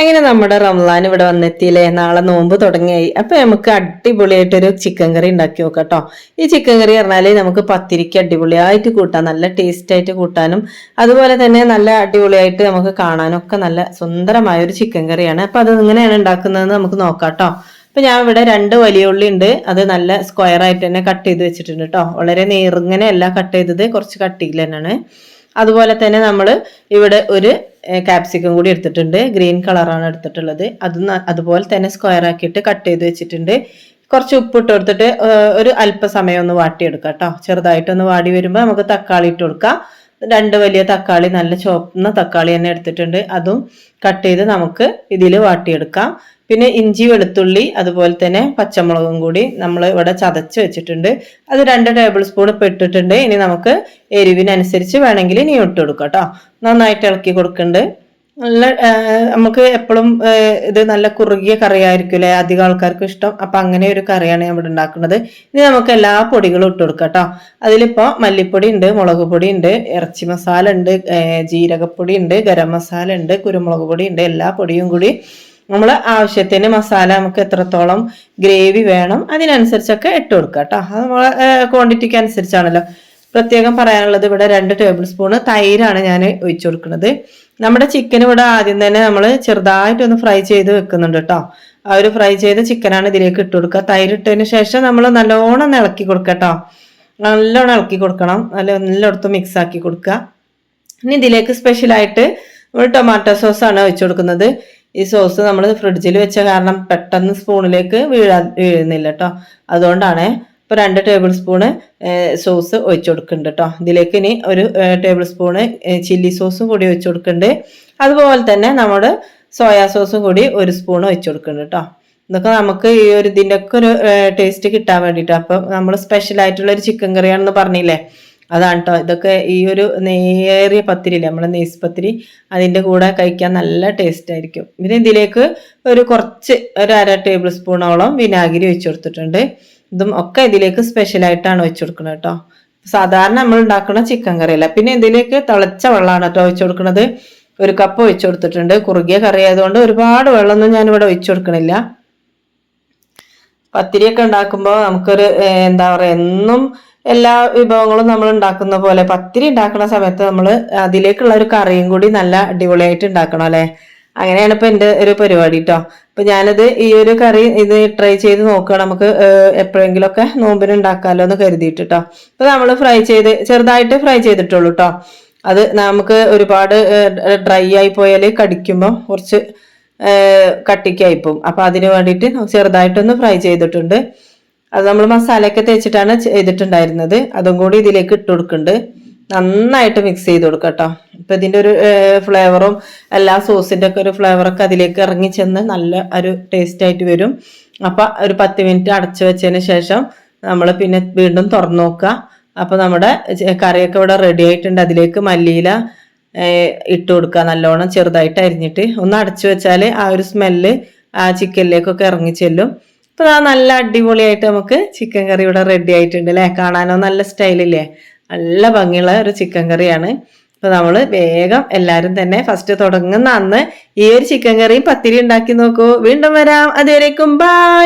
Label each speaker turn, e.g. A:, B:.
A: അങ്ങനെ നമ്മുടെ റംലാൻ ഇവിടെ വന്നെത്തിയില്ലേ? നാളെ നോമ്പ് തുടങ്ങിയായി. അപ്പൊ നമുക്ക് അടിപൊളിയായിട്ടൊരു ചിക്കൻ കറി ഉണ്ടാക്കി നോക്കാം കേട്ടോ ഈ ചിക്കൻ കറി പറഞ്ഞാൽ നമുക്ക് പത്തിരിക്ക് അടിപൊളിയായിട്ട് കൂട്ടാം. നല്ല ടേസ്റ്റ് ആയിട്ട് കൂട്ടാനും അതുപോലെ തന്നെ നല്ല അടിപൊളിയായിട്ട് നമുക്ക് കാണാനും ഒക്കെ നല്ല സുന്ദരമായ ഒരു ചിക്കൻ കറിയാണ് അപ്പൊ അത് എങ്ങനെയാണ് ഉണ്ടാക്കുന്നതെന്ന് നമുക്ക് നോക്കാം കേട്ടോ അപ്പൊ ഞാൻ ഇവിടെ രണ്ട് വലിയ ഉള്ളി ഉണ്ട്. അത് നല്ല സ്ക്വയർ ആയിട്ട് തന്നെ കട്ട് ചെയ്ത് വെച്ചിട്ടുണ്ട് കേട്ടോ വളരെ നേർങ്ങനെ എല്ലാം കട്ട് ചെയ്തത്. കുറച്ച് കട്ടിയിൽ തന്നെയാണ്. അതുപോലെ തന്നെ നമ്മൾ ഇവിടെ ഒരു കാപ്സിക്കം കൂടി എടുത്തിട്ടുണ്ട്. ഗ്രീൻ കളറാണ് എടുത്തിട്ടുള്ളത്. അത് അതുപോലെ തന്നെ സ്ക്വയർ ആക്കിയിട്ട് കട്ട് ചെയ്ത് വെച്ചിട്ടുണ്ട്. കുറച്ച് ഉപ്പിട്ട് കൊടുത്തിട്ട് ഒരു അല്പസമയം ഒന്ന് വാട്ടിയെടുക്കാം കേട്ടോ ചെറുതായിട്ടൊന്ന് വാടി വരുമ്പോൾ നമുക്ക് തക്കാളി ഇട്ട് കൊടുക്കാം. രണ്ട് വലിയ തക്കാളി നല്ല ചുവന്ന തക്കാളി തന്നെ എടുത്തിട്ടുണ്ട്. അതും കട്ട് ചെയ്ത് നമുക്ക് ഇതിൽ വാട്ടിയെടുക്കാം. പിന്നെ ഇഞ്ചി വെളുത്തുള്ളി അതുപോലെ തന്നെ പച്ചമുളകും കൂടി നമ്മൾ ഇവിടെ ചതച്ച് വെച്ചിട്ടുണ്ട്. അത് രണ്ട് ടേബിൾ സ്പൂൺ ഇപ്പം ഇട്ടിട്ടുണ്ട്. ഇനി നമുക്ക് എരിവിനനുസരിച്ച് വേണമെങ്കിൽ ഇനി ഇട്ട് കൊടുക്കാം കേട്ടോ നന്നായിട്ട് ഇളക്കി കൊടുക്കുന്നുണ്ട് നല്ല നമുക്ക് എപ്പോഴും ഇത് നല്ല കുറുകിയ കറിയായിരിക്കില്ലേ? അധികം ആൾക്കാർക്കും ഇഷ്ടം. അപ്പം അങ്ങനെ ഒരു കറിയാണ് ഞാൻ ഇവിടെ ഉണ്ടാക്കുന്നത്. ഇനി നമുക്ക് എല്ലാ പൊടികളും ഇട്ട് കൊടുക്കാം കേട്ടോ. അതിലിപ്പോൾ മല്ലിപ്പൊടി ഉണ്ട് മുളക് പൊടി ഉണ്ട് ഇറച്ചി മസാല ഉണ്ട് ജീരകപ്പൊടി ഉണ്ട് ഗരം മസാല ഉണ്ട് കുരുമുളക് പൊടി ഉണ്ട് എല്ലാ പൊടിയും കൂടി നമ്മൾ ആവശ്യത്തിന് മസാല നമുക്ക് എത്രത്തോളം ഗ്രേവി വേണം അതിനനുസരിച്ചൊക്കെ ഇട്ട് കൊടുക്കുക കേട്ടോ. അത് നമ്മളെ ക്വാണ്ടിറ്റിക്ക് അനുസരിച്ചാണല്ലോ. പ്രത്യേകം പറയാനുള്ളത് ഇവിടെ രണ്ട് ടേബിൾ സ്പൂണ് തൈരാണ് ഞാൻ ഒഴിച്ചു കൊടുക്കുന്നത്. നമ്മുടെ ചിക്കൻ ഇവിടെ ആദ്യം തന്നെ നമ്മൾ ചെറുതായിട്ടൊന്ന് ഫ്രൈ ചെയ്ത് വെക്കുന്നുണ്ട് കേട്ടോ ആ ഒരു ഫ്രൈ ചെയ്ത ചിക്കനാണ് ഇതിലേക്ക് ഇട്ട് കൊടുക്കുക. തൈര് ഇട്ടതിന് ശേഷം നമ്മൾ നല്ലോണം ഇളക്കി കൊടുക്കുക കേട്ടോ നല്ലോണം ഇളക്കി കൊടുക്കണം. നല്ല എല്ലായിടത്തും മിക്സ് ആക്കി കൊടുക്കുക. ഇനി ഇതിലേക്ക് സ്പെഷ്യലായിട്ട് നമ്മൾ ടൊമാറ്റോ സോസാണ് വെച്ച് കൊടുക്കുന്നത്. ഈ സോസ് നമ്മൾ ഫ്രിഡ്ജിൽ വെച്ച കാരണം പെട്ടെന്ന് സ്പൂണിലേക്ക് വീഴാ വീഴുന്നില്ല കേട്ടോ അതുകൊണ്ടാണ് ഇപ്പോൾ രണ്ട് ടേബിൾ സ്പൂണ് സോസ് ഒഴിച്ചു കൊടുക്കുന്നുണ്ട് കേട്ടോ ഇതിലേക്ക് ഇനി ഒരു ടേബിൾ സ്പൂണ് ചില്ലി സോസും കൂടി ഒഴിച്ചു കൊടുക്കുന്നുണ്ട്. അതുപോലെ തന്നെ നമ്മുടെ സോയാ സോസും കൂടി ഒരു സ്പൂൺ ഒഴിച്ചു കൊടുക്കുന്നുണ്ട് കേട്ടോ ഇതൊക്കെ നമുക്ക് ഈ ഒരു ഇതിന്റെ ഒക്കെ ഒരു ടേസ്റ്റ് കിട്ടാൻ വേണ്ടിയിട്ട് അപ്പം നമ്മൾ സ്പെഷ്യൽ ആയിട്ടുള്ള ഒരു ചിക്കൻ കറിയാണെന്ന് പറഞ്ഞില്ലേ? അതാണ് കേട്ടോ ഇതൊക്കെ ഈ ഒരു നേരിയ പത്തിരിയില്ലേ? നമ്മുടെ നെയ്സ് പത്തിരി അതിന്റെ കൂടെ കഴിക്കാൻ നല്ല ടേസ്റ്റ് ആയിരിക്കും. പിന്നെ ഇതിലേക്ക് ഒരു കുറച്ച് ഒരു അര ടേബിൾ സ്പൂണോളം വിനാഗിരി ഒഴിച്ചു കൊടുത്തിട്ടുണ്ട്. ഇതും ഒക്കെ ഇതിലേക്ക് സ്പെഷ്യലായിട്ടാണ് ഒഴിച്ചു കൊടുക്കുന്നത് കേട്ടോ. സാധാരണ നമ്മൾ ഉണ്ടാക്കുന്ന ചിക്കൻ കറിയല്ല പിന്നെ ഇതിലേക്ക് തിളച്ച വെള്ളമാണ് കേട്ടോ ഒഴിച്ചു കൊടുക്കുന്നത്. ഒരു കപ്പ് ഒഴിച്ചു കൊടുത്തിട്ടുണ്ട്. കുറുകിയ കറി ആയതുകൊണ്ട് ഒരുപാട് വെള്ളമൊന്നും ഞാനിവിടെ ഒഴിച്ചു കൊടുക്കണില്ല. പത്തിരിയൊക്കെ ഉണ്ടാക്കുമ്പോൾ നമുക്കൊരു എന്താ പറയുക എന്നും എല്ലാ വിഭവങ്ങളും നമ്മൾ ഉണ്ടാക്കുന്ന പോലെ പത്തിരി ഉണ്ടാക്കുന്ന സമയത്ത് നമ്മൾ അതിലേക്കുള്ള ഒരു കറിയും കൂടി നല്ല അടിപൊളിയായിട്ട് ഉണ്ടാക്കണം അല്ലേ? അങ്ങനെയാണ് ഇപ്പൊ എന്റെ ഒരു പരിപാടി കേട്ടോ. അപ്പൊ ഞാനത് ഈ ഒരു കറി ഇത് ട്രൈ ചെയ്ത് നോക്കുക നമുക്ക് എപ്പോഴെങ്കിലും എപ്പോഴെങ്കിലുമൊക്കെ നോമ്പിന് ഉണ്ടാക്കാമല്ലോ എന്ന് കരുതിയിട്ട് കേട്ടോ അപ്പോൾ നമ്മൾ ഫ്രൈ ചെയ്ത് ചെറുതായിട്ട് ഫ്രൈ ചെയ്തിട്ടുള്ളൂ കേട്ടോ അത് നമുക്ക് ഒരുപാട് ഡ്രൈ ആയി പോയാൽ കടിക്കുമ്പോൾ കുറച്ച് കട്ടിക്കായി പോകും അപ്പൊ അതിന് വേണ്ടിയിട്ട് ചെറുതായിട്ടൊന്ന് ഫ്രൈ ചെയ്തിട്ടുണ്ട്. അത് നമ്മൾ മസാലയൊക്കെ തേച്ചിട്ടാണ് ചെയ്തിട്ടുണ്ടായിരുന്നത്. അതും കൂടി ഇതിലേക്ക് ഇട്ട് കൊടുക്കുന്നുണ്ട്. നന്നായിട്ട് മിക്സ് ചെയ്ത് കൊടുക്കുക കേട്ടോ ഇപ്പൊ ഒരു ഫ്ലേവറും എല്ലാ സോസിന്റെ ഒക്കെ ഒരു ഫ്ലേവറൊക്കെ അതിലേക്ക് ഇറങ്ങി ചെന്ന് നല്ല ഒരു ടേസ്റ്റ് ആയിട്ട് വരും. അപ്പൊ ഒരു പത്ത് മിനിറ്റ് അടച്ചു വെച്ചതിന് ശേഷം നമ്മൾ പിന്നെ വീണ്ടും തുറന്നു നോക്കുക. അപ്പൊ നമ്മുടെ കറിയൊക്കെ ഇവിടെ റെഡി ആയിട്ടുണ്ട്. അതിലേക്ക് മല്ലിയില ഇട്ട് കൊടുക്കുക നല്ലോണം ചെറുതായിട്ട് അരിഞ്ഞിട്ട്. ഒന്ന് അടച്ചു വെച്ചാൽ ആ ഒരു സ്മെല്ല് ആ ചിക്കനിലേക്കൊക്കെ ഇറങ്ങി ചെല്ലും. അപ്പൊ നല്ല അടിപൊളിയായിട്ട് നമുക്ക് ചിക്കൻ കറി ഇവിടെ റെഡി ആയിട്ടുണ്ട് അല്ലേ കാണാനോ നല്ല സ്റ്റൈലില്ലേ നല്ല ഭംഗിയുള്ള ഒരു ചിക്കൻ കറിയാണ്. അപ്പൊ നമ്മൾ വേഗം എല്ലാവരും തന്നെ ഫസ്റ്റ് തുടങ്ങുന്ന അന്ന് ഈ ഒരു ചിക്കൻ കറിയും പത്തിരി ഉണ്ടാക്കി നോക്കൂ. വീണ്ടും വരാം. അതുവരേക്കും ബൈ